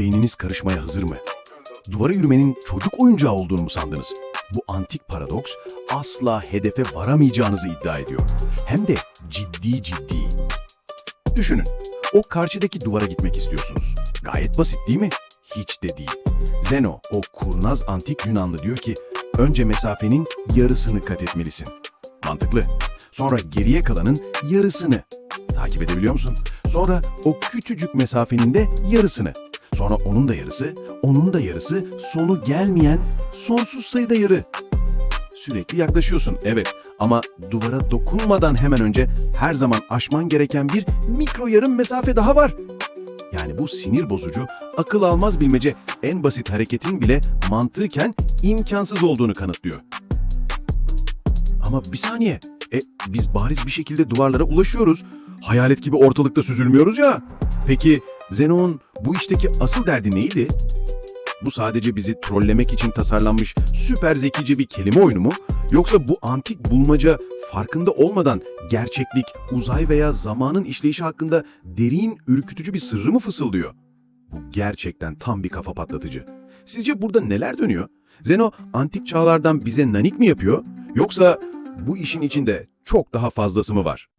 Beyniniz karışmaya hazır mı? Duvara yürümenin çocuk oyuncağı olduğunu mu sandınız? Bu antik paradoks asla hedefe varamayacağınızı iddia ediyor. Hem de ciddi ciddi. Düşünün, o karşıdaki duvara gitmek istiyorsunuz. Gayet basit değil mi? Hiç de değil. Zeno, o kurnaz antik Yunanlı diyor ki, önce mesafenin yarısını kat etmelisin. Mantıklı. Sonra geriye kalanın yarısını. Takip edebiliyor musun? Sonra o küçücük mesafenin de yarısını. Sonra onun da yarısı, onun da yarısı, sonu gelmeyen sonsuz sayıda yarı. Sürekli yaklaşıyorsun, evet. Ama duvara dokunmadan hemen önce her zaman aşman gereken bir mikro yarım mesafe daha var. Yani bu sinir bozucu, akıl almaz bilmece en basit hareketin bile mantıken imkansız olduğunu kanıtlıyor. Ama bir saniye, e, biz bariz bir şekilde duvarlara ulaşıyoruz. Hayalet gibi ortalıkta süzülmüyoruz ya. Peki Zenon'un bu işteki asıl derdi neydi? Bu sadece bizi trollemek için tasarlanmış süper zekice bir kelime oyunu mu? Yoksa bu antik bulmaca farkında olmadan gerçeklik, uzay veya zamanın işleyişi hakkında derin, ürkütücü bir sırrı mı fısıldıyor? Bu gerçekten tam bir kafa patlatıcı. Sizce burada neler dönüyor? Zeno antik çağlardan bize nanik mi yapıyor? Yoksa bu işin içinde çok daha fazlası mı var?